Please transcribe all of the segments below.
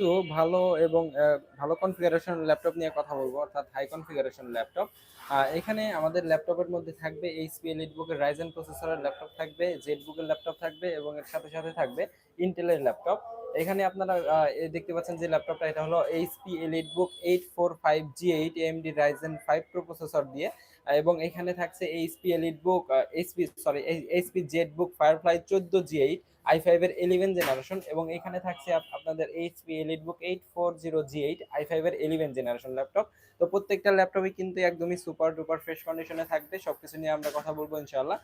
একটু ভালো এবং ভালো কনফিগারেশন ল্যাপটপ নিয়ে কথা বলব, অর্থাৎ হাই কনফিগারেশন ল্যাপটপ এখানে আমাদের ল্যাপটপের মধ্যে থাকবে এইচপি এলিটবুকের রাইজেন প্রসেসরের ল্যাপটপ থাকবে জেটবুকের ল্যাপটপ থাকবে এবং এর সাথে সাথে থাকবে ইন্টেলের ল্যাপটপ এখানে আপনারা দেখতে পাচ্ছেন যে ল্যাপটপটা এটা হলো HP EliteBook eight four five G eight AMD Ryzen five pro processor দিয়ে এবং এখানে থাকছে HP EliteBook HP sorry HP ZBook Firefly চোদ্দ জি এইট আই ফাইভ এর ইলেভেন জেনারেশন এবং এখানে থাকছে আপ- আপনাদের HP EliteBook eight four zero G eight I five এর ইলেভেন জেনারেশন ল্যাপটপ তো প্রত্যেকটা ল্যাপটপই কিন্তু একদমই সুপার ডুপার ফ্রেশ কন্ডিশনে থাকবে, সবকিছু নিয়ে আমরা কথা বলব ইনশাল্লাহ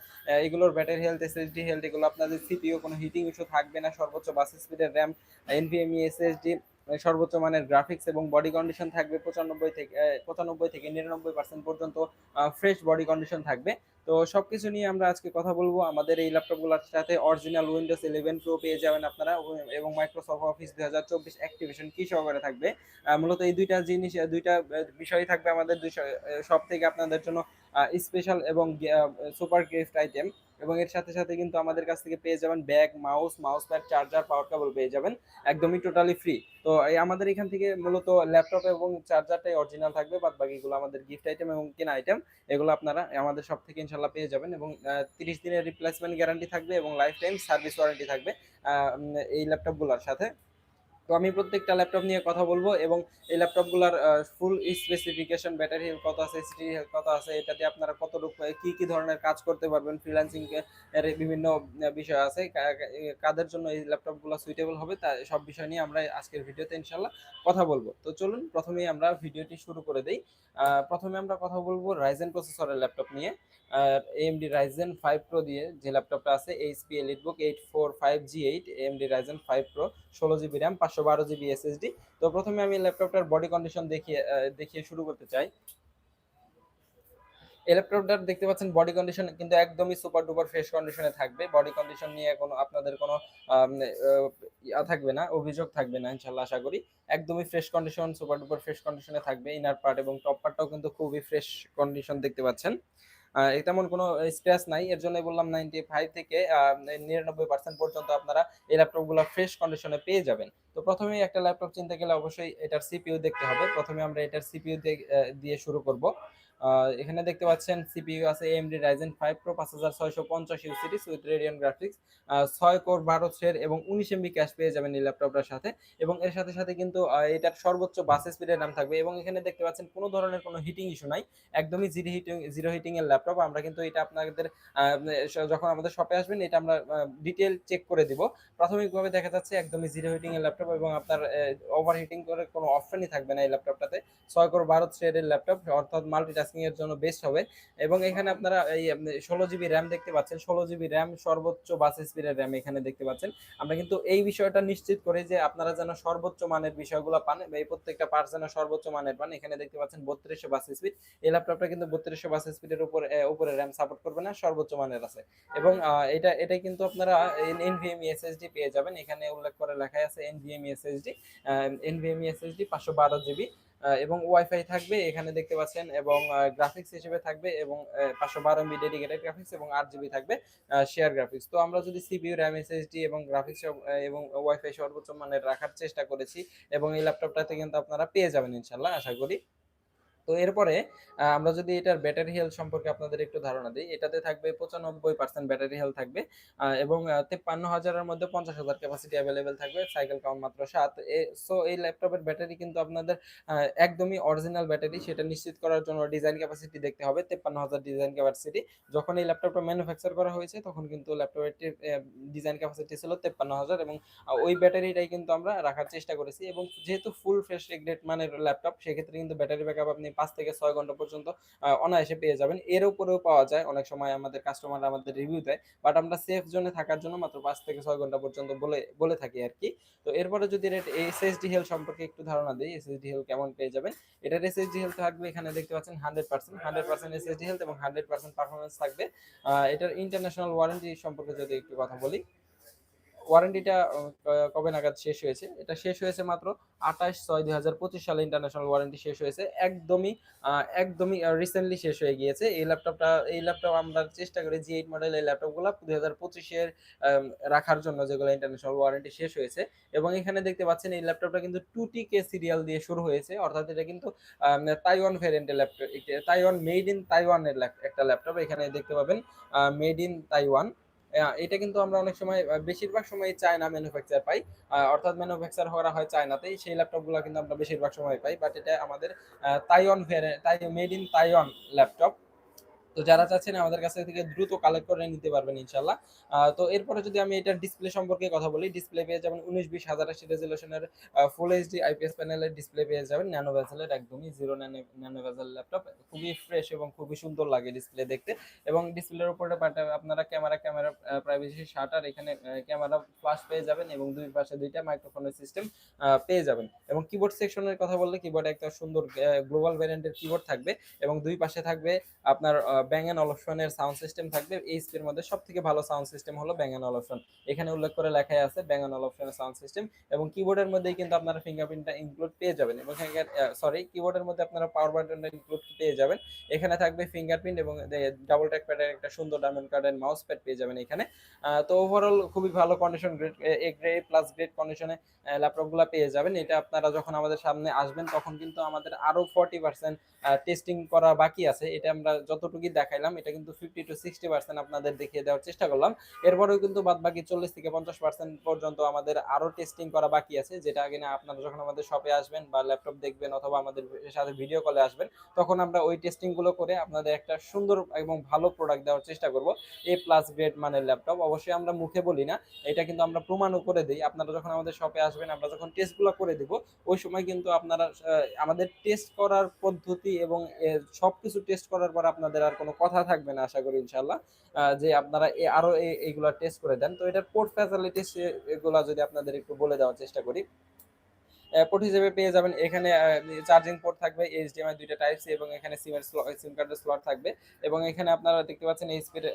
এগুলোর ব্যাটারি হেলথ এসএসডি হেলথ এগুলো আপনাদের সিপিও কোনো হিটিং ইস্যু থাকবে না, সর্বোচ্চ বাস স্পিডের র্যাম এনভিএমই এসএসডি সর্বোচ্চ মানের গ্রাফিক্স এবং বডি কন্ডিশন থাকবে পঁচানব্বই থেকে পঁচানব্বই থেকে নিরানব্বই পার্সেন্ট পর্যন্ত ফ্রেশ বডি কন্ডিশন থাকবে। তো সব কিছু নিয়ে আমরা আজকে কথা বলব। আমাদের এই ল্যাপটপগুলোর সাথে অরিজিনাল উইন্ডোজ ইলেভেন প্রো পেয়ে যাবেন আপনারা এবং মাইক্রোসফট অফিস দুই হাজার চব্বিশ অ্যাক্টিভেশন কী সহকারে থাকবে। মূলত এই দুইটা জিনিস দুইটা বিষয় থাকবে আমাদের দুই সব থেকে আপনাদের জন্য স্পেশাল এবং সুপার গিফট আইটেম এবং এর সাথে সাথে কিন্তু আমাদের কাছ থেকে পেয়ে যাবেন bag, mouse mouse pad, charger, power cable পেয়ে যাবেন। একদমই টোটালি ফ্রি তো এই আমাদের এখান থেকে মূলত ল্যাপটপ এবং চার্জারটাই অরিজিনাল থাকবে বাদ বাকিগুলো আমাদের গিফট আইটেম এবং কেনা আইটেম এগুলো আপনারা আমাদের সব থেকে ইনশাল্লাহ পেয়ে যাবেন এবং তিরিশ দিনের রিপ্লেসমেন্ট গ্যারান্টি থাকবে এবং লাইফ টাইম সার্ভিস ওয়ারেন্টি থাকবে এই ল্যাপটপগুলোর সাথে। তো আমি প্রত্যেকটা ল্যাপটপ নিয়ে কথা বলব এবং এই ল্যাপটপগুলোর ফুল স্পেসিফিকেশন ব্যাটারি হেলথ কত আছে এসডি হেলথ কত আছে এটাতে আপনারা কতটুকু কি কি ধরনের কাজ করতে পারবেন ফ্রিল্যান্সিং এর বিভিন্ন বিষয় আছে কাদের জন্য এই ল্যাপটপগুলো সুইটেবল হবে, তা, সব বিষয় নিয়ে আমরা আজকের ভিডিওতে ইনশাল্লাহ কথা বলব। তো চলুন, প্রথমেই আমরা ভিডিওটি শুরু করে দিই। প্রথমে আমরা কথা বলব রাইজেন প্রসেসরের ল্যাপটপ নিয়ে। এএমডি রাইজেন ফাইভ প্রো দিয়ে যে ল্যাপটপটা আছে HP EliteBook eight four five G eight AMD Ryzen five pro ষোলো জিবি র্যাম পাঁচশো বারো জিবি এসএসডি তো প্রথমে আমি ল্যাপটপটার বডি কন্ডিশন দেখিয়ে দেখিয়ে শুরু করতে চাই। এই ল্যাপটপটার দেখতে পাচ্ছেন বডি কন্ডিশন কিন্তু একদমই সুপার ডুপার ফ্রেশ কন্ডিশনে থাকবে। বডি কন্ডিশন নিয়ে কোনো আপনাদের কোনো আহ, ইয়া থাকবে না অভিযোগ থাকবে না ইনশাল্লাহ আশা করি। একদমই fresh condition super duper fresh কন্ডিশনে থাকবে। ইনার পার্ট এবং টপ পার্টটাও কিন্তু খুবই ফ্রেশ কন্ডিশন দেখতে পাচ্ছেন। তেমন কোনো স্পেস নাই। এর জন্যই বললাম নাইনটি ফাইভ থেকে নিরানব্বই পার্সেন্ট পর্যন্ত আপনারা এই ল্যাপটপগুলো ফ্রেশ কন্ডিশনে পেয়ে যাবেন। তো প্রথমেই একটা ল্যাপটপ চিনতে গেলে অবশ্যই এটার সিপিউ দেখতে হবে। প্রথমে আমরা এটার সিপিউ দিয়ে শুরু করব। এখানে দেখতে পাচ্ছেন সিপিইউ আছে এএমডি রাইজেন ফাইভ প্রো পাঁচ হাজার ছয়শো পঞ্চাশ U series with Radeon graphics ছয় কোর বারো থ্রেড এবং উনিশ এমবি ক্যাশ পেয়ে যাবেন এই ল্যাপটপটার সাথে। এবং এর সাথে সাথে কিন্তু এটার সর্বোচ্চ বাস স্পিডের নাম থাকবে এবং এখানে দেখতে পাচ্ছেন কোনো ধরনের কোনো হিটিং ইস্যু নাই, একদমই জিরো হিটিং জিরো হিটিং এর ল্যাপটপ। আমরা কিন্তু এটা আপনাদের যখন আমাদের শপে আসবেন, এটা আমরা ডিটেল চেক করে দিব। প্রাথমিকভাবে দেখা যাচ্ছে একদমই জিরো হিটিং এর ল্যাপটপ এবং আপনার ওভার হিটিং করে কোনো অপশনই থাকবে না এই ল্যাপটপটাতে। ছয় কোর বারো থ্রেডের ল্যাপটপ, অর্থাৎ মাল্টিটাস্কিং এর জন্য বেস্ট হবে। এবং এখানে আপনারা এই ষোলো জিবি র্যাম দেখতে পাচ্ছেন। ষোলো জিবি র্যাম সর্বোচ্চ বাস স্পিডের র্যাম এখানে দেখতে পাচ্ছেন। আমরা কিন্তু এই বিষয়টা নিশ্চিত করি যে আপনারা যেন সর্বোচ্চ মানের বিষয়গুলো পান এই প্রত্যেকটা পার্ট যেন সর্বোচ্চ মানের পান। এখানে দেখতে পাচ্ছেন বত্রিশশো বাস স্পিড এই ল্যাপটপটা কিন্তু বত্রিশশো বাস স্পিডের উপরে উপরে র্যাম সাপোর্ট করবে না, সর্বোচ্চ মানের আছে। এবং এটা এটা কিন্তু আপনারা এনভিএমই এসএসডি পেয়ে যাবেন। এখানে উল্লেখ করে লেখা আছে এনভিএমই এসএসডি এনভিএমই এসএসডি পাঁচশো বারো জিবি এবং ওয়াইফাই থাকবে এখানে দেখতে পাচ্ছেন এবং গ্রাফিক্স হিসেবে থাকবে এবং পাঁচশো বারো এমবি ডেডিকেটেড গ্রাফিক্স এবং আট জিবি থাকবে শেয়ার গ্রাফিক্স তো আমরা যদি সিপিইউ র্যাম এসএসডি এবং গ্রাফিক্স এবং ওয়াইফাই সর্বোচ্চ মানের রাখার চেষ্টা করেছি এবং এই ল্যাপটপটাতে কিন্তু আপনারা পেয়ে যাবেন ইনশাল্লাহ, আশা করি। তো এরপরে আমরা যদি এটার ব্যাটারি হেলথ সম্পর্কে আপনাদের একটু ধারণা দিই, এটাতে থাকবে পঁচানব্বই পার্সেন্ট ব্যাটারি হেলথ থাকবে এবং তেপ্পান্ন হাজারের মধ্যে পঞ্চাশ হাজার ক্যাপাসিটি অ্যাভেলেবেল থাকবে সাইকেল কাউন্ট মাত্র সাত সো এই ল্যাপটপের ব্যাটারি কিন্তু আপনাদের একদমই অরিজিনাল ব্যাটারি সেটা নিশ্চিত করার জন্য ডিজাইন ক্যাপাসিটি দেখতে হবে, তেপ্পান্ন হাজার ডিজাইন ক্যাপাসিটি যখন এই ল্যাপটপটা ম্যানুফ্যাকচার করা হয়েছে, তখন কিন্তু ল্যাপটপের ডিজাইন ক্যাপাসিটি ছিল তেপ্পান্ন হাজার, এবং ওই ব্যাটারিটাই কিন্তু আমরা রাখার চেষ্টা করেছি, এবং যেহেতু ফুল ফ্রেশ গ্রেড মানের ল্যাপটপ সেক্ষেত্রে কিন্তু ব্যাটারি ব্যাকআপ আপনি পাঁচ থেকে ছয় ঘণ্টা পর্যন্ত অনায়াসে পেয়ে যাবেন। এর উপরেও পাওয়া যায়, অনেক সময় আমাদের কাস্টমার আমাদের রিভিউ দেয় বাট আমরা সেফ জোনে থাকার জন্য মাত্র পাঁচ থেকে ছয় ঘণ্টা পর্যন্ত বলে বলে থাকি আর কি। তো এরপরে যদি এসএসডি হেল সম্পর্কে একটু ধারণা দিই এসএসডি হেল কেমন পেয়ে যাবেন? এটার এসএসডি হেলথ থাকবে এখানে দেখতে পাচ্ছেন hundred percent hundred percent SSD health এবং হান্ড্রেড পার্সেন্ট পারফরমেন্স থাকবে। এটার ইন্টারন্যাশনাল ওয়ারেন্টি সম্পর্কে যদি একটু কথা বলি। ওয়ারেন্টিটা কবে নাগাদ শেষ হয়েছে? এটা শেষ হয়েছে মাত্র আঠাশ ছয় দুই হাজার পঁচিশ সালে ইন্টারন্যাশনাল ওয়ারেন্টি শেষ হয়েছে। একদমই একদমই রিসেন্টলি শেষ হয়ে গিয়েছে। এই ল্যাপটপটা এই ল্যাপটপ আমরা চেষ্টা করি জি এইট মডেল এই ল্যাপটপগুলো দুই হাজার পঁচিশের রাখার জন্য যেগুলো ইন্টারন্যাশনাল ওয়ারেন্টি শেষ হয়েছে। এবং এখানে দেখতে পাচ্ছেন এই ল্যাপটপটা কিন্তু টু টি কে সিরিয়াল দিয়ে শুরু হয়েছে। অর্থাৎ এটা কিন্তু তাইওয়ান ভ্যারিয়েন্টের ল্যাপটপ তাইওয়ান মেড ইন তাইওয়ানের একটা ল্যাপটপ এখানে দেখতে পাবেন মেড ইন তাইওয়ান এটা কিন্তু আমরা অনেক সময় বেশিরভাগ সময় চায়না ম্যানুফ্যাকচার পাই। অর্থাৎ ম্যানুফ্যাকচার করা হয় চায়নাতেই, সেই ল্যাপটপগুলো কিন্তু আমরা বেশিরভাগ সময় পাই। বাট এটা আমাদের তাইওয়ান ভেরে তাই মেড ইন তাইওয়ান ল্যাপটপ তো যারা চাচ্ছেন আমাদের কাছ থেকে দ্রুত কালেক্ট করে নিতে পারবেন ইনশাল্লাহ তো এরপরে যদি আমি এটার ডিসপ্লে সম্পর্কে কথা বলি ডিসপ্লে পেয়ে যাবেন উনিশ বিশ হাজার আশি রেজলিউশনের ফুল এইচডি আইপিএস প্যানেলের ডিসপ্লে পেয়ে যাবেন। ন্যানো ভেসেলের একদমই জিরো ন্যানো ভেসেল ল্যাপটপ খুবই ফ্রেশ এবং খুবই সুন্দর লাগে ডিসপ্লে দেখতে। এবং ডিসপ্লের উপরে আপনারা ক্যামেরা ক্যামেরা প্রাইভেসি শাটার এখানে ক্যামেরা ফ্লাশ পেয়ে যাবেন এবং দুই পাশে দুইটা মাইক্রোফোনের সিস্টেম পেয়ে যাবেন। এবং কিবোর্ড সেকশনের কথা বললে কিবোর্ডে একটা সুন্দর গ্লোবাল ভ্যারিয়েন্টের কিবোর্ড থাকবে এবং দুই পাশে থাকবে আপনার ব্যাং অ্যান্ড সাউন্ড সিস্টেম থাকবে। এইচপির মধ্যে সব থেকে ভালো সাউন্ড সিস্টেম হলো ব্যাং অ্যান্ড এখানে উল্লেখ করে লেখাই আছে ব্যাং অ্যান্ড সাউন্ড সিস্টেম এবং কিবোর্ডের মধ্যেই কিন্তু আপনারা ফিঙ্গারপ্রিন্টটা ইনক্লুড পেয়ে যাবেন এবং সরি কিবোর্ডের মধ্যে আপনারা পাওয়ার বাটনটা ইনক্লুড পেয়ে যাবেন। এখানে থাকবে ফিঙ্গারপ্রিন্ট এবং ডাবল ট্যাক প্যাডের একটা সুন্দর ডায়মন্ড কার্ডের মাউস প্যাড পেয়ে যাবেন এখানে। তো ওভারঅল খুবই ভালো condition grade A grey plus grade কন্ডিশনে ল্যাপটপগুলো পেয়ে যাবেন। এটা আপনারা যখন আমাদের সামনে আসবেন তখন কিন্তু আমাদের আরও ফর্টি পার্সেন্ট টেস্টিং করা বাকি আছে। এটা আমরা যতটুকুই দেখাইলাম, এটা কিন্তু ফিফটি টু সিক্সটি পার্সেন্ট আপনাদের দেখিয়ে দেওয়ার চেষ্টা করলাম। এরপরেও কিন্তু বাদ বাকি চল্লিশ থেকে পঞ্চাশ পার্সেন্ট পর্যন্ত আমাদের আরও টেস্টিং করা বাকি আছে, যেটা আগে না আপনারা যখন আমাদের শপে আসবেন বা ল্যাপটপ দেখবেন অথবা আমাদের সাথে ভিডিও কলে আসবেন, তখন আমরা ওই টেস্টিংগুলো করে আপনাদের একটা সুন্দর এবং ভালো প্রোডাক্ট দেওয়ার চেষ্টা করব। এ প্লাস গ্রেড মানের ল্যাপটপ অবশ্যই আমরা মুখে বলি না, এটা কিন্তু আমরা প্রমাণও করে দিই। আপনারা যখন আমাদের শপে আসবেন, আমরা যখন টেস্টগুলো করে দিব, ওই সময় কিন্তু আপনারা আমাদের টেস্ট করার পদ্ধতি এবং এর সবকিছু টেস্ট করার পর আপনাদের আর কোনো কথা থাকবে না, আশা করি ইনশাল্লাহ যে আপনারা আরও আরও এইগুলা টেস্ট করে দেন। তো এটার পোর্ট ফ্যাসিলিটিস এগুলা যদি আপনাদের একটু বলে দেওয়ার চেষ্টা করি। পোর্ট হিসেবে পেয়ে যাবেন। এখানে চার্জিং পোর্ট থাকবে এইচডিএমআই দুইটা টাইপ সি এবং এখানে সিমের সিম কার্ডের স্লট থাকবে। এবং এখানে আপনারা দেখতে পাচ্ছেন এইচপির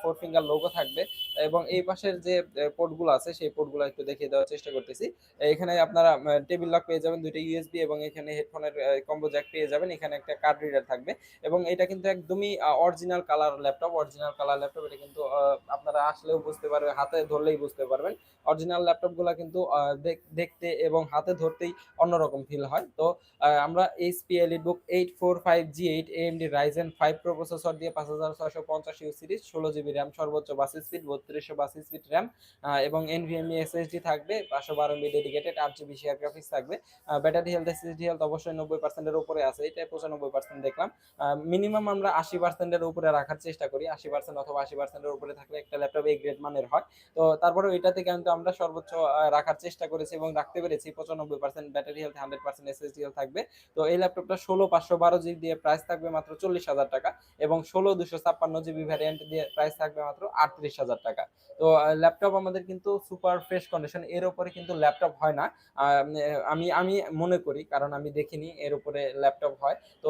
ফোর ফিঙ্গার লোগো থাকবে। এবং এই পাশের যে পোর্টগুলো আছে, সেই পোর্টগুলো একটু দেখিয়ে দেওয়ার চেষ্টা করতেছি। এখানে আপনারা টেবিল লক পেয়ে যাবেন, দুইটা ইউএসবি এবং এখানে হেডফোনের কম্বো জ্যাক পেয়ে যাবেন। এখানে একটা কার্ড রিডার থাকবে। এবং এটা কিন্তু একদমই original colour laptop original colour laptop এটা কিন্তু আপনারা আসলেও বুঝতে পারবেন হাতে ধরলেই বুঝতে পারবেন। অরিজিনাল ল্যাপটপগুলো কিন্তু দেখতে এবং হাতে ধরতেই অন্যরকম ফিল হয়। তো আমরা HP EliteBook eight four five G eight AMD Ryzen five pro processor দিয়ে পাঁচ হাজার ছয়শো পঞ্চাশ ইউ সিরিজ ষোলো জিবি র্যাম সর্বোচ্চ বাস স্পিড বত্রিশশো বাস স্পিড র্যাম এবং এনভিএমই এসএসডি থাকবে, পাঁচশো বারো এমবি ডেডিকেটেড আট জিবি শেয়ার গ্রাফিক্স থাকবে। ব্যাটারি হেলথ এসএসডি হেলথ অবশ্যই নব্বই পার্সেন্টের উপরে আছে এটা পঁচানব্বই পার্সেন্ট দেখলাম। মিনিমাম আমরা আশি পার্সেন্টের উপরে রাখার চেষ্টা করি, আশি পার্সেন্ট অথবা আশি পার্সেন্টের উপরে থাকলে একটা ল্যাপটপ এই গ্রেড মানের হয়। তো তারপরে এটাতে কিন্তু আমরা সর্বোচ্চ রাখার চেষ্টা করেছি এবং রাখতে পেরেছি পঁচানব্বই percent battery health hundred percent SSD health থাকবে। তো এই ল্যাপটপটা ষোলো, পাঁচশো, বারো জিবি দিয়ে প্রাইস থাকবে মাত্র চল্লিশ হাজার টাকা এবং ষোলো, দুশো, ছাপ্পান্ন জিবি ভ্যারিয়েন্ট দিয়ে প্রাইস থাকবে মাত্র আটত্রিশ হাজার টাকা। তো ল্যাপটপ আমাদের কিন্তু সুপার ফ্রেশ কন্ডিশন এর উপরে কিন্তু ল্যাপটপ হয় না। আমি আমি মনে করি, কারণ আমি দেখিনি এর উপরে ল্যাপটপ হয়। তো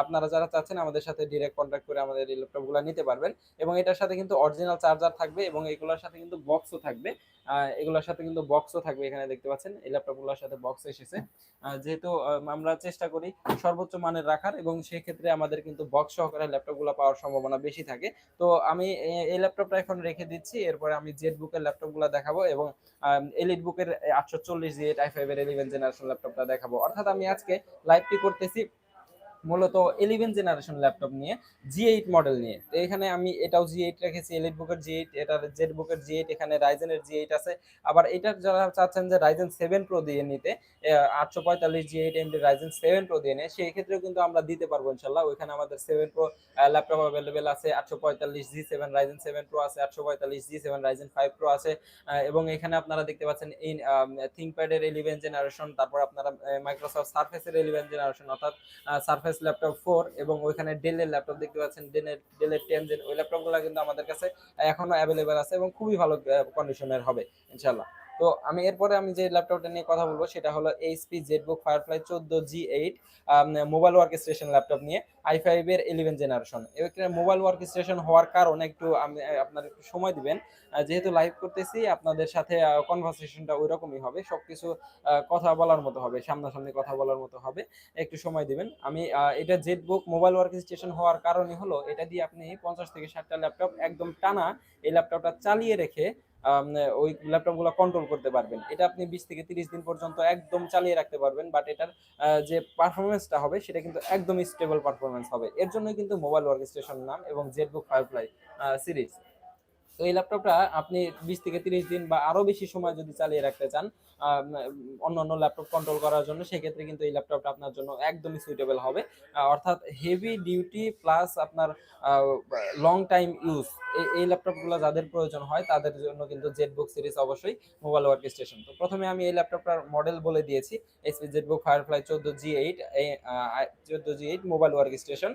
আপনারা যারা চাচ্ছেন আমাদের সাথে ডিরেক্ট কন্ট্যাক্ট করে আমাদের এই ল্যাপটপগুলো নিতে পারবেন এবং এটার সাথে কিন্তু অরিজিনাল চার্জার থাকবে এবং এগুলোর সাথে কিন্তু বক্সও থাকবে। এগুলোর সাথে কিন্তু বক্সও থাকবে, এখানে দেখতে পাচ্ছেন, এই ল্যাপটপগুলোর সাথে বক্স এসেছে। যেহেতু আমরা চেষ্টা করি সর্বোচ্চ মানের রাখার এবং সেই ক্ষেত্রে আমাদের কিন্তু বক্স সহকারে ল্যাপটপগুলো পাওয়ার সম্ভাবনা বেশি থাকে। তো আমি এই ল্যাপটপটা এখন রেখে দিচ্ছি, এরপরে আমি জেড বুকের ল্যাপটপগুলো দেখাবো এবং এলিট বুকের আটশো চল্লিশ জি এইট আই ফাইভ এর ইলেভেন জেনারেশন ল্যাপটপটা দেখাবো। অর্থাৎ আমি আজকে লাইভটি করতেছি মূলত ইলেভেন জেনারেশন ল্যাপটপ নিয়ে জি এইট মডেল নিয়ে। তো এখানে আমি এটাও জি এইট রেখেছি এলিট বুকের জি এইট এটার জেড বুকের জি এইট এখানে রাইজেনের জি এইট আছে। আবার এটার যারা চাচ্ছেন যে রাইজেন সেভেন প্রো দিয়ে নিতে আটশো পঁয়তাল্লিশ G eight AMD Ryzen seven pro দিয়ে নেয়, সেই ক্ষেত্রেও কিন্তু আমরা দিতে পারব ইনশাল্লাহ। ওইখানে আমাদের সেভেন প্রো ল্যাপটপ অ্যাভেলেবেল আছে, আটশো পঁয়তাল্লিশ G seven Ryzen seven pro আছে, আটশো পঁয়তাল্লিশ G seven Ryzen five pro আছে। এবং এখানে আপনারা দেখতে পাচ্ছেন এই থিঙ্কপ্যাডের ইলেভেন জেনারেশন তারপর আপনারা মাইক্রোসফট সার্ফেসের ইলেভেন জেনারেশন অর্থাৎ সার্ফেস ল্যাপটপ ফোর এবং ওইখানে ডেলের ল্যাপটপ দেখতে পাচ্ছেন। ডেলের ডেলের টেন জেন ওই ল্যাপটপগুলো কিন্তু আমাদের কাছে এখনও অ্যাভেলেবেল আছে এবং খুবই ভালো কন্ডিশনের হবে ইনশাল্লাহ তো আমি এরপরে আমি যে ল্যাপটপটা নিয়ে কথা বলব সেটা হলো এইচপি জেটবুক ফায়ারফ্লাই চোদ্দ G eight mobile workstation laptop নিয়ে আই ফাইভ এর ইলেভেন জেনারেশন এবার মোবাইল ওয়ার্ক স্টেশন হওয়ার কারণে একটু আমি আপনার একটু সময় দিবেন। যেহেতু লাইভ করতেছি আপনাদের সাথে কনভারসেশনটা ওই রকমই হবে। সবকিছু আহ, কথা বলার মতো হবে সামনাসামনি কথা বলার মতো হবে। একটু সময় দিবেন। আমি এটা জেটবুক মোবাইল ওয়ার্ক স্টেশন হওয়ার কারণে হলো এটা দিয়ে আপনি পঞ্চাশ থেকে ষাটটা ল্যাপটপ একদম টানা এই ল্যাপটপটা চালিয়ে রেখে ওই ল্যাপটপগুলো কন্ট্রোল করতে পারবেন। এটা আপনি বিশ থেকে তিরিশ দিন পর্যন্ত একদম চালিয়ে রাখতে পারবেন বাট এটার যে পারফরমেন্সটা হবে, সেটা কিন্তু একদমই স্টেবল পারফরমেন্স হবে। এর জন্যই কিন্তু মোবাইল ওয়ার্ক স্টেশন নাম এবং জেটবুক ফায়ারফ্লাই সিরিজ তো এই ল্যাপটপটা আপনি বিশ থেকে তিরিশ দিন বা আরও বেশি সময় যদি চালিয়ে রাখতে চান অন্য অন্য ল্যাপটপ কন্ট্রোল করার জন্য, সেক্ষেত্রে কিন্তু এই ল্যাপটপটা আপনার জন্য একদমই সুইটেবল হবে। অর্থাৎ হেভি ডিউটি প্লাস আপনার লং টাইম ইউজ এই ল্যাপটপগুলো যাদের প্রয়োজন হয়, তাদের জন্য কিন্তু জেড বুক সিরিজ অবশ্যই মোবাইল ওয়ার্ক স্টেশন তো প্রথমে আমি এই ল্যাপটপটার মডেল বলে দিয়েছি এসপি জেটবুক ফায়ারফ্লাই চোদ্দ জি এইট চোদ্দ G eight mobile workstation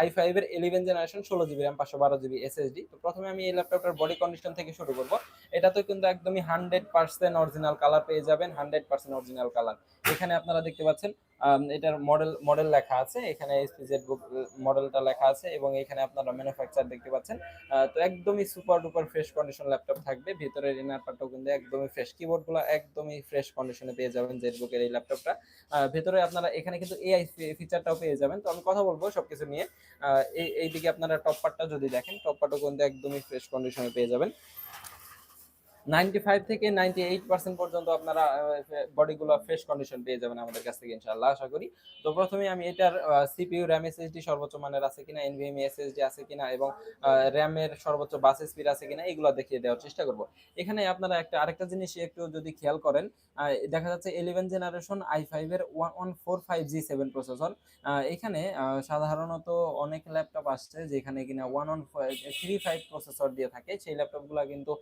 I ফাইভের ইলেভেন জেনারেশন ষোলো জিবি র্যাম পাঁচশো বারো জিবি এসএসডি তো প্রথমে আমি এই ল্যাপটপটার বডি কন্ডিশন থেকে শুরু করব। এটা তো কিন্তু একদমই হান্ড্রেড পার্সেন্ট অরিজিনাল কালার পেয়ে যাবেন হান্ড্রেড পার্সেন্ট অরিজিনাল কালার এখানে আপনারা দেখতে পাচ্ছেন এটার মডেল মডেল লেখা আছে। এখানে এসপি জেড বুক মডেলটা লেখা আছে এবং এখানে আপনারা ম্যানুফ্যাকচার দেখতে পাচ্ছেন। তো একদমই super duper fresh condition laptop থাকবে। ভিতরের ইনার পার্টটাও কিন্তু একদমই ফ্রেশ কিবোর্ডগুলো একদমই ফ্রেশ কন্ডিশনে পেয়ে যাবেন জেড বুকের এই ল্যাপটপটা ভেতরে আপনারা এখানে কিন্তু এআই ফিচারটাও পেয়ে যাবেন। তো আমি কথা বলব সবকিছু নিয়ে। এই, এইদিকে আপনারা টপ পার্টটা যদি দেখেন টপ পার্টও কিন্তু একদমই ফ্রেশ কন্ডিশনে পেয়ে যাবেন। নাইনটি ফাইভ থেকে নাইনটি এইট পার্সেন্ট পর্যন্ত আপনারা বডিগুলো ফ্রেশ কন্ডিশন পেয়ে যাবেন আমাদের কাছ থেকে ইনশাআল্লাহ, আশা করি। তো প্রথমে আমি এটার সিপিইউ র্যাম এসএসডি সর্বোচ্চ মানের আছে কিনা এনভিএমই এসএসডি আছে কিনা এবং র্যামের সর্বোচ্চ বাস স্পিড আছে কিনা, এগুলো দেখিয়ে দেওয়ার চেষ্টা করব। এখানে আপনারা একটা, আরেকটা জিনিস একটু যদি খেয়াল করেন দেখা যাচ্ছে ইলেভেন জেনারেশন আই ফাইভ এর one one four five G seven processor এখানে সাধারণত অনেক ল্যাপটপ আসছে যেখানে কিনা one one three five processor দিয়ে থাকে। সেই ল্যাপটপগুলো কিন্তু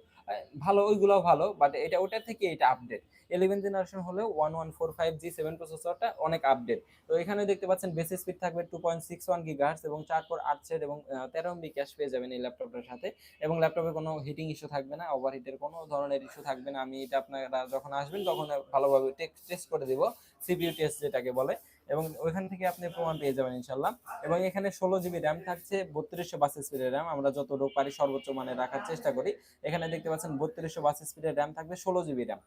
ভালো ওইগুলো ভালো বাট এটা ওটা থেকে এটা আপডেট ইলেভেন জেনারেশন হলেও one one four five G seven প্রসেসরটা অনেক আপডেট তো এখানে দেখতে পাচ্ছেন বেসি স্পিড থাকবে two point six one gigahertz এবং চার পর আট সেট এবং তেরো এমবি ক্যাশ পেয়ে যাবেন এই ল্যাপটপটার সাথে। এবং ল্যাপটপে কোনো হিটিং ইস্যু থাকবে না ওভারহিটের কোনো ধরনের ইস্যু থাকবে না। আমি এটা আপনারা যখন আসবেন তখন ভালোভাবে টেস্ট করে দেবো সিপিইউ টেস্ট যেটাকে বলে। এবং ওইখান থেকে আপনি প্রমাণ পেয়ে যাবেন ইনশাল্লাহ এবং এখানে ষোলো জিবি র্যাম থাকছে, বত্রিশশো বাস স্পিডের র্যাম। আমরা যতটুকু পারি সর্বোচ্চ মানে রাখার চেষ্টা করি। এখানে দেখতে পাচ্ছেন বত্রিশশো বাস স্পিডের র্যাম থাকবে, ষোলো জিবি র্যাম।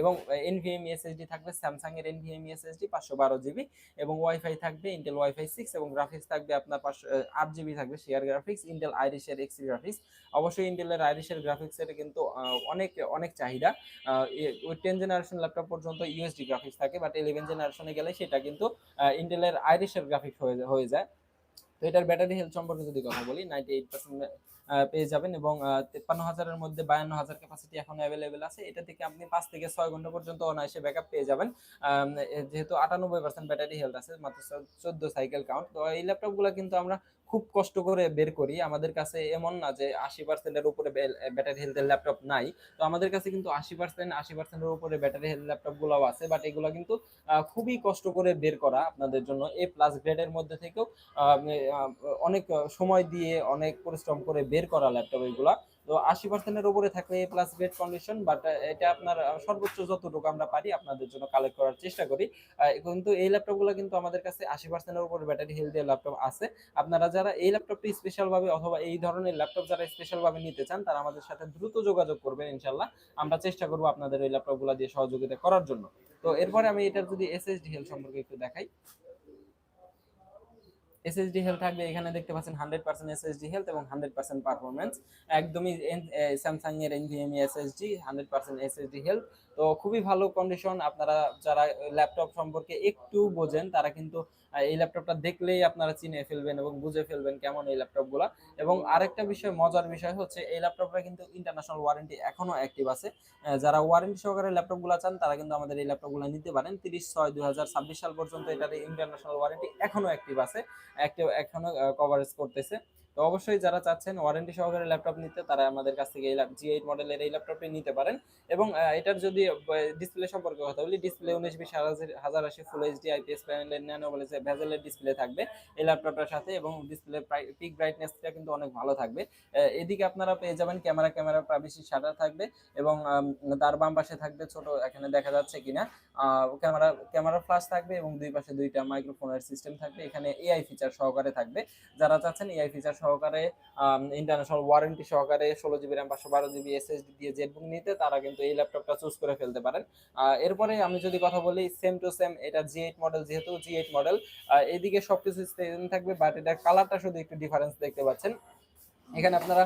এবং এনভিএমই এসএসডি থাকবে স্যামসাং এর এনভিএমই এসএসডি পাঁচশো বারো জিবি। এবং ওয়াইফাই থাকবে ইন্টেল ওয়াইফাই সিক্স এবং গ্রাফিক্স থাকবে আপনার পাঁচশো আট জিবি থাকবে শেয়ার গ্রাফিক্স ইন্টেল আইরিশের এক্স গ্রাফিক্স অবশ্যই ইন্টেলের আইরিশের গ্রাফিক্সের কিন্তু অনেক অনেক চাহিদা। ওই টেন জেনারেশন ল্যাপটপ পর্যন্ত ইউএসডি গ্রাফিক্স থাকে বাট ইলেভেন জেনারেশনে গেলে সেটা কিন্তু ইন্টেলের আইরিশের গ্রাফিক্স হয়ে যায়- তো এটার ব্যাটারি হেলথ সম্পর্কে যদি কথা বলি নাইনটি এইট পার্সেন্ট পেয়ে যাবেন এবং তেপ্পান্ন হাজারের মধ্যে বায়ান্ন হাজার ক্যাপাসিটি এখন অ্যাভেলেবেল আছে। এটা থেকে আপনি পাঁচ থেকে ছয় ঘণ্টা পর্যন্ত অনায়াসে ব্যাকআপ পেয়ে যাবেন। যেহেতু আটানব্বই পার্সেন্ট ব্যাটারি হেলথ আছে, মাত্র চোদ্দ সাইকেল কাউন্ট তো এই ল্যাপটপগুলো কিন্তু আমরা খুব কষ্ট করে বের করি। আমাদের কাছে এমন না যে আশি পার্সেন্টের উপরে ব্যাটারি হেলথের ল্যাপটপ নাই। তো আমাদের কাছে কিন্তু আশি পার্সেন্ট আশি পার্সেন্টের উপরে ব্যাটারি হেলথ ল্যাপটপগুলো আছে বাট এগুলো কিন্তু খুবই কষ্ট করে বের করা আপনাদের জন্য। এ প্লাস গ্রেডের মধ্যে থেকেও অনেক সময় দিয়ে অনেক পরিশ্রম করে বের করা ল্যাপটপ এগুলা। তো আশি পার্সেন্টের উপরে থাকলে প্লাস গ্রেড কন্ডিশন বাট এটা আপনার সর্বোচ্চ যতটুকু আমরা পারি আপনাদের জন্য কালেক্ট করার চেষ্টা করি। কিন্তু এই ল্যাপটপগুলো কিন্তু আমাদের কাছে আশি পার্সেন্টের উপরে ব্যাটারি হেলথ ল্যাপটপ আছে। আপনারা যারা এই ল্যাপটপটি স্পেশাল ভাবে অথবা এই ধরনের ল্যাপটপ যারা স্পেশাল ভাবে নিতে চান, তারা আমাদের সাথে দ্রুত যোগাযোগ করবেন ইনশাল্লাহ আমরা চেষ্টা করব আপনাদের এই ল্যাপটপগুলো দিয়ে সহযোগিতা করার জন্য। তো এরপরে আমি এটার যদি এসএসডি হেলথ সম্পর্কে একটু দেখাই। এসএসডি হেলথ থাকবে, এখানে দেখতে পাচ্ছেন হান্ড্রেড পার্সেন্ট এসএসডি হেলথ এবং হান্ড্রেড পার্সেন্ট পারফরমেন্স একদমই স্যামসাং এর NVMe SSD hundred percent SSD health তো খুবই ভালো কন্ডিশন আপনারা যারা ল্যাপটপ সম্পর্কে একটু বোঝেন, তারা কিন্তু এই ল্যাপটপটা দেখলেই আপনারা চিনে ফেলবেন এবং বুঝে ফেলবেন কেমন এই ল্যাপটপগুলো এবং আরেকটা বিষয়, মজার বিষয় হচ্ছে, এই ল্যাপটপটা কিন্তু ইন্টারন্যাশনাল ওয়ারেন্টি এখনও অ্যাক্টিভ আছে। যারা ওয়ারেন্টি সহকারে ল্যাপটপগুলো চান, তারা কিন্তু আমাদের এই ল্যাপটপগুলো নিতে পারেন। তিরিশ ছয় দু সাল পর্যন্ত এটার ইন্টারন্যাশনাল ওয়ারেন্টি এখনও অ্যাক্টিভ আছে অ্যাক্টিভ এখনও কভারেজ করতেছে। তো অবশ্যই যারা চাচ্ছেন ওয়ারেন্টি সহকারে ল্যাপটপ নিতে, তারা আমাদের কাছ থেকে এই জি এইট মডেলের এই ল্যাপটপটি নিতে পারেন। এবং এটার যদি ডিসপ্লে সম্পর্কে কথা বলি ডিসপ্লে উনিশ বিশ হাজার আশি ফুল এইচডি আইপিএস প্যানেলের ন্যানো বলেছে ভেজেলের ডিসপ্লে থাকবে এই ল্যাপটপটার সাথে এবং ডিসপ্লে পিক ব্রাইটনেসটা কিন্তু অনেক ভালো থাকবে। এদিকে আপনারা পেয়ে যাবেন ক্যামেরা ক্যামেরা প্রাইভেসি শাটার থাকবে এবং তার বাম পাশে থাকবে ছোট, এখানে দেখা যাচ্ছে কিনা। ক্যামেরা ক্যামেরা ফ্লাশ থাকবে এবং দুই পাশে দুইটা মাইক্রোফোনের সিস্টেম থাকবে। এখানে এআই ফিচার সহকারে থাকবে। যারা চাচ্ছেন এআই ফিচার সহকারে ইন্টারন্যাশনাল ওয়ারেন্টি সহকারে ষোলো জিবি র্যাম পাঁচশো বারো জিবি এসএসডি দিয়ে জেটবুক নিতে তারা কিন্তু এই ল্যাপটপটা চুজ করে ফেলতে পারেন। এরপরে আমি যদি কথা বলি সেম টু সেম এটা জি এইট মডেল যেহেতু জি এইট মডেল এদিকে সবকিছু সেম থাকবে বাট এটা কালারটা শুধু একটু ডিফারেন্স দেখতে পাচ্ছেন। এখানে আপনারা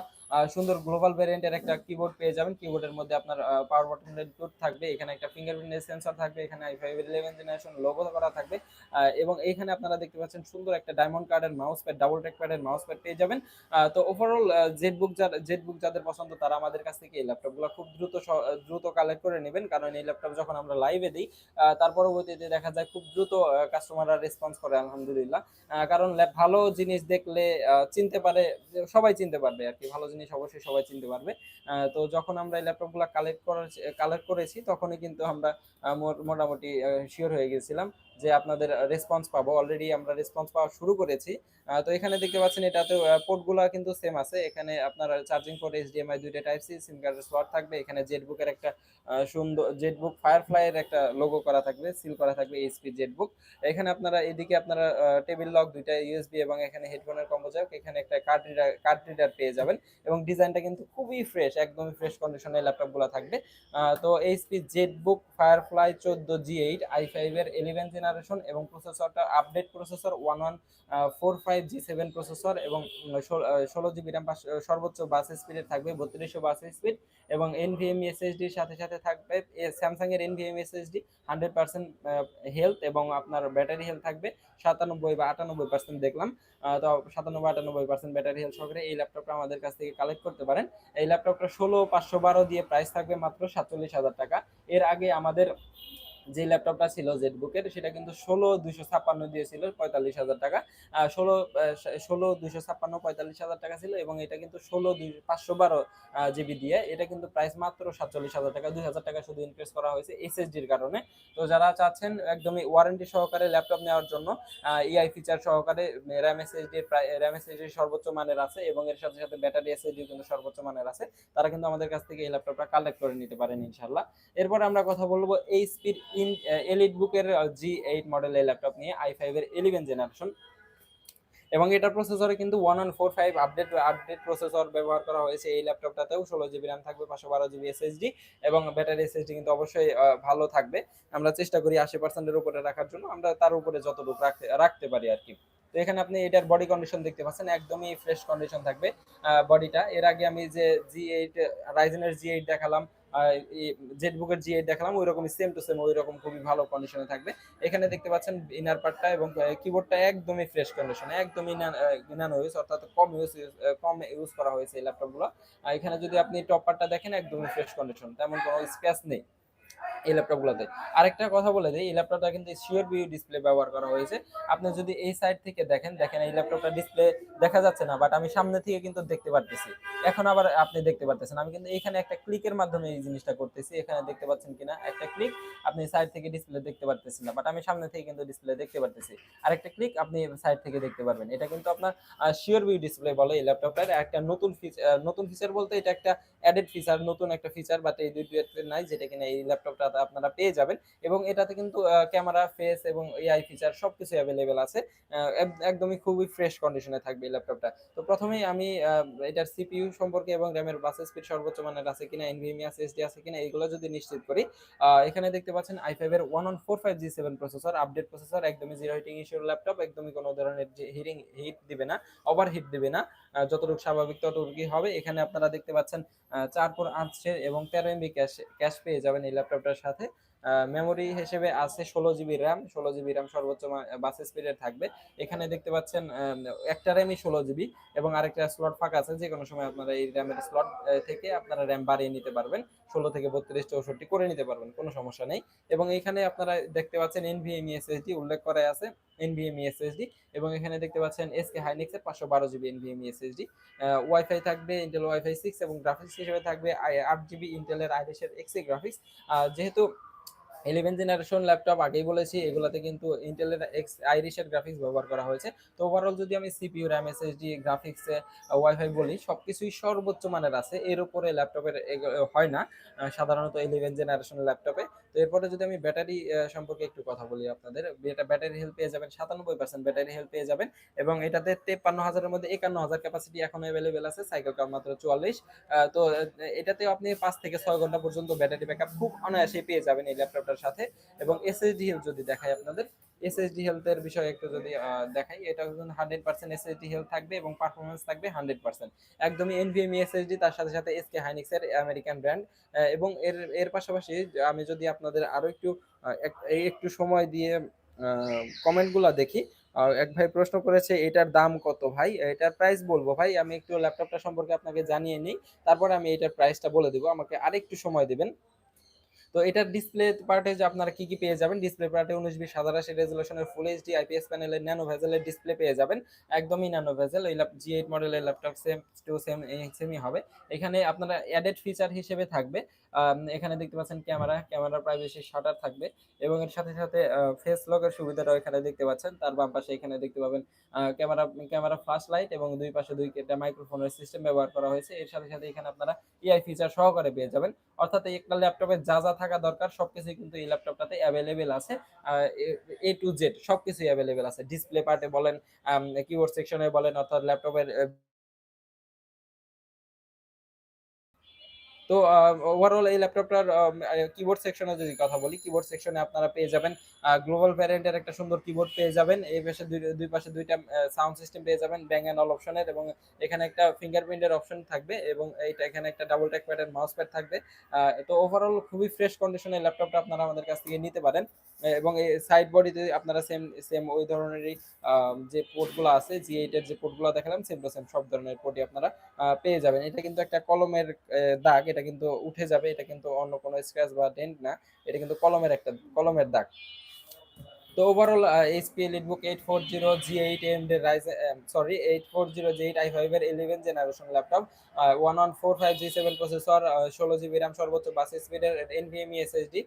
সুন্দর গ্লোবাল ভ্যারিয়েন্টের একটা কিবোর্ড পেয়ে যাবেন। কিবোর্ডের মধ্যে আপনার পাওয়ার বাটনের টুট থাকবে, এখানে একটা ফিঙ্গারপ্রিন্টের সেন্সর থাকবে, এখানে I five eleven generation logo করা থাকবে এবং এইখানে আপনারা দেখতে পাচ্ছেন সুন্দর একটা ডায়মন্ড কার্ডের মাউস প্যাড ডাবল ট্র্যাক প্যাডের মাউস প্যাড পেয়ে যাবেন। তো ওভারঅল জেড বুক যার জেড বুক যাদের পছন্দ তারা আমাদের কাছ থেকে এই ল্যাপটপগুলো খুব দ্রুত দ্রুত কালেক্ট করে নেবেন, কারণ এই ল্যাপটপ যখন আমরা লাইভে দিই তার পরবর্তীতে দেখা যায় খুব দ্রুত কাস্টমাররা রেসপন্স করে, আলহামদুলিল্লাহ। কারণ ভালো জিনিস দেখলে চিনতে পারে, সবাই চিনতে পারবে আর কি, ভালো জিনিস অবশ্যই সবাই চিনতে পারবে। তো যখন আমরা এই ল্যাপটপগুলো কালেক্ট করার কালেক্ট করেছি, তখনই কিন্তু আমরা মোটামুটি শিওর হয়ে গেছিলাম। যে আপনাদের রেসপন্স পাবো। অলরেডি আমরা রেসপন্স পাওয়া শুরু করেছি। তো এখানে দেখতে পাচ্ছেন এটাতে পোর্টগুলো কিন্তু সেম আছে। এখানে আপনার চার্জিং পোর্ট এইচডিএমআই দুইটা টাইপ সি সিম কার্ডের স্লট থাকবে। এখানে জেটবুকের একটা সুন্দর জেটবুক ফায়ারফ্লাই এর একটা লোগো করা থাকবে সিল করা থাকবে এইচপি জেটবুক এখানে আপনারা, এদিকে আপনারা টেবিল লক দুইটা ইউএসবি এবং এখানে হেডফোনের কম্বো যাক এখানে একটা কার্ড রিডার কার্ড রিডার পেয়ে যাবেন। এবং ডিজাইনটা কিন্তু খুবই ফ্রেশ একদমই ফ্রেশ কন্ডিশনের ল্যাপটপগুলো থাকবে। তো এইচপি জেটবুক ফায়ারফ্লাই চোদ্দ জি এইট আই ফাইভ এর ইলেভেন জেনারেশন এবং প্রসেসরটা update processor one one four five G seven processor এবং ষোলো জিবি র্যাম সর্বোচ্চ বাস স্পিডের থাকবে, বত্রিশশো বাস স্পিড এবং এনভিএমই এসএসডির সাথে সাথে থাকবে স্যামসাং এর NVMe SSD hundred percent health এবং আপনার ব্যাটারি হেলথ থাকবে, সাতানব্বই বা আটানব্বই পার্সেন্ট দেখলাম তো সাতানব্বই, আটানব্বই পার্সেন্ট ব্যাটারি হেলথ সহকারে এই ল্যাপটপটা আমাদের কাছ থেকে কালেক্ট করতে পারেন। এই ল্যাপটপটা ষোলো, পাঁচশো বারো দিয়ে প্রাইস থাকবে মাত্র সাতচল্লিশ হাজার টাকা। এর আগে আমাদের যে ল্যাপটপটা ছিল জেটবুকের সেটা কিন্তু ষোলো দুইশো ছাপ্পান্ন দিয়েছিল, পঁয়তাল্লিশ হাজার টাকা। ষোলো ষোলো দুইশো ছাপ্পান্ন, পঁয়তাল্লিশ হাজার টাকা ছিল এবং এটা কিন্তু ষোলো দুই, পাঁচশো বারো জিবি দিয়ে। এটা কিন্তু প্রাইস মাত্র সাতচল্লিশ হাজার টাকা, দুই হাজার টাকা শুধু ইনক্রিজ করা হয়েছে এসএসডির কারণে। তো যারা চাচ্ছেন একদমই ওয়ারেন্টি সহকারে ল্যাপটপ নেওয়ার জন্য ইআই ফিচার সহকারে র্যাম এসএসডি র্যাম এসএসডি সর্বোচ্চ মানের আছে এবং এর সাথে সাথে ব্যাটারি এসএসডি কিন্তু সর্বোচ্চ মানের আছে। তারা কিন্তু আমাদের কাছ থেকে এই ল্যাপটপটা কালেক্ট করে নিতে পারেন ইনশাল্লাহ এরপর আমরা কথা বলব এই স্পিড ইন এলিট বুকের জি এইট মডেলের ল্যাপটপ নিয়ে আই ফাইভের ইলেভেন জেনারেশন এবং এটা প্রসেসরে কিন্তু one one four five update update processor ব্যবহার করা হয়েছে এই ল্যাপটপটাতেও ষোলো জিবি র্যাম থাকবে পাঁচশো বারো জিবি এসএসডি এবং ব্যাটারি এসএসডি কিন্তু অবশ্যই ভালো থাকবে। আমরা চেষ্টা করি আশি পার্সেন্টের উপরে রাখার জন্য। আমরা তার উপরে যতটুকু রাখতে রাখতে পারি আর কি। তো এখানে আপনি এটার বডি কন্ডিশন দেখতে পাচ্ছেন, একদমই ফ্রেশ কন্ডিশন থাকবে বডিটা এর আগে আমি যে জি এইট রাইজেনের জি এইট দেখালাম জেটবুকের জি এইট দেখালাম ওই রকম সেম টু সেম ওই রকম খুবই ভালো কন্ডিশনে থাকবে। এখানে দেখতে পাচ্ছেন ইনার পার্টটা এবং কিবোর্ডটা একদমই ফ্রেশ কন্ডিশনে একদমই ন্যানো ইউজ অর্থাৎ কম ইউজ কম ইউজ করা হয়েছে এই ল্যাপটপগুলো এখানে যদি আপনি টপ পার্টটা দেখেন, একদমই ফ্রেশ কন্ডিশন তেমন কোনো স্ক্র্যাচ নেই। এই ল্যাপটপগুলোতে। আরেকটা কথা বলে দিই, এই ল্যাপটপটা কিন্তু শিওর ভিউ ডিসপ্লে ব্যবহার করা হয়েছে। আপনি যদি এই সাইড থেকে দেখেন দেখেন এই ল্যাপটপটা ডিসপ্লে দেখা যাচ্ছে না বাট আমি সামনে থেকে কিন্তু দেখতে পারতেছি। এখন আবার আপনি দেখতে পারতেছেন। আমি কিন্তু এখানে একটা ক্লিকের মাধ্যমে এই জিনিসটা করতেছি। এখানে দেখতে পাচ্ছেন কিনা? একটা ক্লিক আপনি সাইড থেকে ডিসপ্লে দেখতে পারতেছেন না বাট আমি সামনে থেকে কিন্তু ডিসপ্লে দেখতে পারতেছি। আরেকটা ক্লিক আপনি সাইড থেকে দেখতে পারবেন। এটা কিন্তু আপনার শিওর ভিউ ডিসপ্লে বলে এই ল্যাপটপটার। একটা নতুন ফিচার নতুন ফিচার বলতে এটা একটা অ্যাডেড ফিচার নতুন একটা ফিচার বাট এই দুইটাতে নাই, যেটা কিনা এই ল্যাপটপটাতে আপনারা পেয়ে যাবেন। এবং এটাতে কিন্তু ক্যামেরা ফেস এবং এআই ফিচার সবকিছু অ্যাভেলেবেল আছে। একদমই খুবই ফ্রেশ কন্ডিশনে থাকবে এই ল্যাপটপটা তো প্রথমেই আমি এটার সিপিইউ সম্পর্কে এবং র্যামের বাস স্পিড সর্বোচ্চ মানের আছে কিনা এনভিএমই আছে এসডি আছে কিনা এইগুলো যদি নিশ্চিত করি এখানে দেখতে পাচ্ছেন আই ফাইভ এর one one four five G seven processor update processor একদমই জিরো হিটিং ইস্যুর ল্যাপটপ একদমই কোনো ধরনের হিটিং হিট দিবে না ওভার হিট দিবে না। যতটুকু স্বাভাবিক ততটুকুই হবে। এখানে আপনারা দেখতে পাচ্ছেন চার পর আটশো এবং তেরো এমবি ক্যাশ ক্যাশ পেয়ে যাবেন এই ল্যাপটপটার সাথে মেমোরি হিসেবে আছে ষোলো জিবি র্যাম ষোলো জিবি র্যাম সর্বোচ্চ বাস স্পিডের থাকবে। এখানে দেখতে পাচ্ছেন একটা র্যামই ষোলো জিবি এবং আরেকটা স্লট ফাঁকা আছে। যে কোনো সময় আপনারা এই র্যামের স্লট থেকে আপনারা র্যাম বাড়িয়ে নিতে পারবেন। ষোলো থেকে বত্রিশ, চৌষট্টি করে নিতে পারবেন, কোনো সমস্যা নেই। এবং এখানে আপনারা দেখতে পাচ্ছেন এনভিএমই এসএসডি উল্লেখ করা আছে এনভিএমই এসএসডি এবং এখানে দেখতে পাচ্ছেন এসকে হাইনেক্সের পাঁচশো বারো জিবি এনভিএমই এসএসডি ওয়াইফাই থাকবে ইন্টেল ওয়াইফাই সিক্স এবং গ্রাফিক্স হিসেবে থাকবে আট জিবি ইন্টেলের আইরিশের এক্সি গ্রাফিক্স যেহেতু ইলেভেন জেনারেশন ল্যাপটপ আগেই বলেছি, এগুলাতে কিন্তু ইন্টেলের এক্স আইরিশের গ্রাফিক্স ব্যবহার করা হয়েছে। তো ওভারঅল যদি আমি CPU RAM SSD graphics wifi বলি, সবকিছুই সর্বোচ্চ মানের আছে। এর উপরে ল্যাপটপের হয় না সাধারণত ইলেভেন জেনারেশন ল্যাপটপে তো এরপরে যদি আমি ব্যাটারি সম্পর্কে একটু কথা বলি আপনাদের, এটা ব্যাটারি হেল্প পেয়ে যাবেন, সাতানব্বই পার্সেন্ট ব্যাটারি হেল্প পেয়ে যাবেন এবং এটাতে তেপ্পান্ন হাজারের মধ্যে একান্ন হাজার ক্যাপাসিটি এখন অ্যাভেলেবেল আছে সাইকেল কাপ মাত্র চুয়াল্লিশ। তো এটাতে আপনি পাঁচ থেকে ছয় ঘণ্টা পর্যন্ত ব্যাটারি ব্যাকআপ খুব অনায়াসে পেয়ে যাবেন এই ল্যাপটপটার সাথে। এবং এসএসডি হেলথ যদি দেখাই আপনাদের এসএসডি হেলথের বিষয়ে একটু যদি দেখাই, এটা হান্ড্রেড পার্সেন্ট এসএসডি হেলথ থাকবে এবং পারফরমেন্স থাকবে হান্ড্রেড পার্সেন্ট একদমই এনভিএমই এসএসডি তার সাথে সাথে এসকে হাইনিক্সের আমেরিকান ব্র্যান্ড এবং এর এর পাশাপাশি আমি যদি আপনাদের আরও একটু একটু সময় দিয়ে কমেন্টগুলো দেখি এক ভাই প্রশ্ন করেছে, এটার দাম কত ভাই? এটার প্রাইস বলব ভাই, আমি একটু ল্যাপটপটা সম্পর্কে আপনাকে জানিয়ে নিই, তারপরে আমি এটার প্রাইসটা বলে দেবো, আমাকে আরেকটু সময় দিবেন। তো এটার ডিসপ্লে পার্টে যে আপনারা কি কি পেয়ে যাবেন? ডিসপ্লে পার্টে উনিশ, বিশ হাজার আশি রেজলিউশনের ফুল এইচডি আইপিএস প্যানেলের ন্যানো ভেজেলের ডিসপ্লে পেয়ে যাবেন। একদমই ন্যানো ভেজেল এই জি এইট মডেলের ল্যাপটপ সেম টু সেম সেমই হবে। এখানে আপনারা অ্যাডেড ফিচার হিসেবে থাকবে। এখানে দেখতে পাচ্ছেন ক্যামেরা ক্যামেরার প্রাইভেসি শাটার থাকবে এবং এর সাথে সাথে ফেস লকের সুবিধাটাও এখানে দেখতে পাচ্ছেন। তার বাম পাশে এখানে দেখতে পাবেন ক্যামেরা ক্যামেরা ফ্ল্যাশ লাইট এবং দুই পাশে দুই মাইক্রোফোনের সিস্টেম ব্যবহার করা হয়েছে। এর সাথে সাথে এখানে আপনারা এআই ফিচার সহকারে পেয়ে যাবেন। অর্থাৎ একটা ল্যাপটপে যা যা থাকা দরকার সবকিছু কিন্তু এই ল্যাপটপটাতে অ্যাভেলেবেল আছে। এ টু জেড সবকিছুই অ্যাভেলেবেল আছে। ডিসপ্লে পার্টে বলেন কিবোর্ড সেকশনে বলেন, অর্থাৎ ল্যাপটপের তো ওভারঅল এই ল্যাপটপটার কিবোর্ড সেকশনে যদি কথা বলি কিবোর্ড সেকশনে আপনারা পেয়ে যাবেন গ্লোবাল ভ্যারিয়েন্টের একটা সুন্দর কিবোর্ড পেয়ে যাবেন, এই পাশে দুই পাশে দুইটা সাউন্ড সিস্টেম পেয়ে যাবেন ব্যাং অ্যান্ড অল অপশনের এবং এখানে একটা ফিঙ্গারপ্রিন্টের অপশন থাকবে, এবং এইটা এখানে একটা ডাবল ট্যাক প্যাডের মাউস প্যাড থাকবে তো ওভারঅল খুবই ফ্রেশ কন্ডিশনের ল্যাপটপটা আপনারা আমাদের কাছ থেকে নিতে পারেন এবং এই সাইড বডিতে আপনারা সেম সেম ওই ধরনেরই যে পোর্টগুলো আছে জি এইটের যে পোর্টগুলো দেখালাম সেম টু সেম সব ধরনের পোর্টই আপনারা পেয়ে যাবেন। এটা কিন্তু একটা কলমের দাগ এটা কিন্তু উঠে যাবে, এটা কিন্তু অন্য কোনো স্ক্র্যাচ বা ডেন্ট না, এটা কিন্তু কলমের একটা, কলমের দাগ। তো overall HP EliteBook eight four zero G eight M D Ryzen sorry eight four zero G eight I ফাইভের eleven generation laptop one one four five G seven processor ষোলো জিবি র্যাম সর্বোচ্চ বাস স্পিডের NVMe SSD